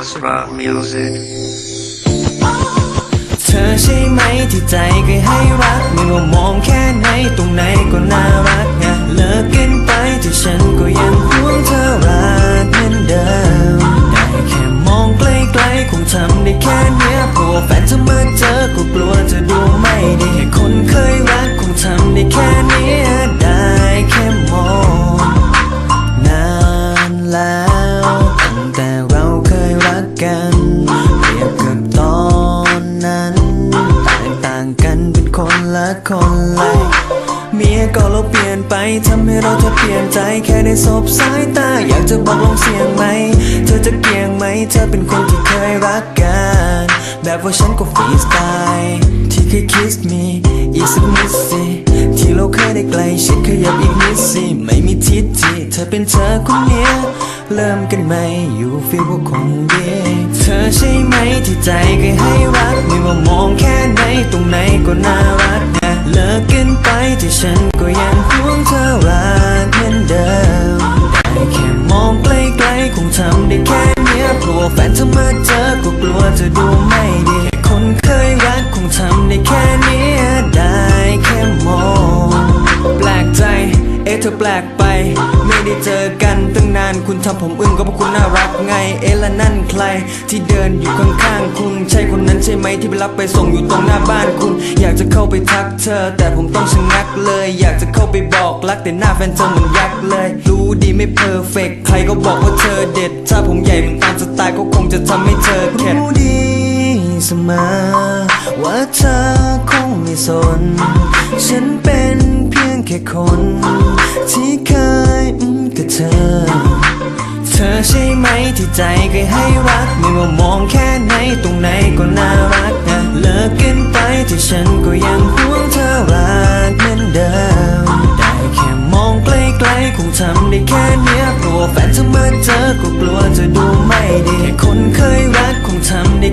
Basra Music. เธอใช่ไหมที่ใจเคยให้รักไม่ว่ามองแค่ไหนตรงไหนก็น่ารักไงเลิกกันไปแต่ฉันก็ยังห่วงเธอรักเหมือนเดิมได้แค่มองไกลๆคงทำได้แค่เนี้ยเพราะว่าแฟนเธอมาเจอก็กลัวจะดูไม่ดีแค่คนเคยรักคงทำได้แค่เนี้ยได้แค่มองนานแล้วตั้งแต่ คนเลยเมียก็เราเปลี่ยนไปทำให้เราเธอเปลี่ยนใจแค่ได้สบสายตา อยากจะบอกลองเสียงไหม เธอจะเกี่ยงไหม เธอเป็นคนที่เคยรักกัน แบบว่าฉันก็ฟรีสไตล์ที่เคย kiss me อีกสักนิดสิที่เราเคยได้ใกล้ชิดขยับอีกนิดสิไม่มีทิศที่เธอเป็นเธอคนเนี้ยเริ่มกันไหมอยู่ฟีลว่าคงดีเธอใช่ไหมที่ใจเคยให้รักไม่ว่ามองแค่ไหนตรงไหนก็น่ารักน ฉันก็ยังห่วงเธอรักเหมือนเดิมได้แค่มองไกลๆคงทำได้แค่เนี้ยเพราะว่าแฟนเธอมาเจอก็กลัวจะดูไม่ดี เธอแปลกไป ไม่ได้เจอกันตั้งนานคุณทำผมอึ้งก็เพราะคุณน่ารักไง เอ๊ะและนั่นใคร ที่เดินอยู่ข้างๆคุณ ใช่คนนั้นใช่ไหมที่ไปรับไปส่งอยู่ตรงหน้าบ้านคุณ อยากจะเข้าไปทักเธอ แต่ผมต้องชะงักเลย อยากจะเข้าไปบอกรักแต่หน้าแฟนเธอเหมือนยักษ์เลย รู้ดีไม่เพอร์เฟกใครก็บอกว่าเธอเด็ด ถ้าผมใหญ่เหมือนตามสไตล์ก็คงจะทำให้เธอเข็ดรู้ดีเสมอว่าเธอคงไม่สน ฉันเป็น แค่คน ที่เคยกับเธอ เธอใช่ไหมที่ใจเคยให้รัก ไม่ว่ามองแค่ไหนตรงไหนก็น่ารักนะเลิกกันไปแต่ฉันก็ยังห่วงเธอรักเหมือนเดิม ได้แค่มองไกลๆคงทำได้แค่เนี้ยเพราะว่าแฟนเธอมาเจอก็กลัวจะดูไม่ดีแค่คนเคยรักคงทำได้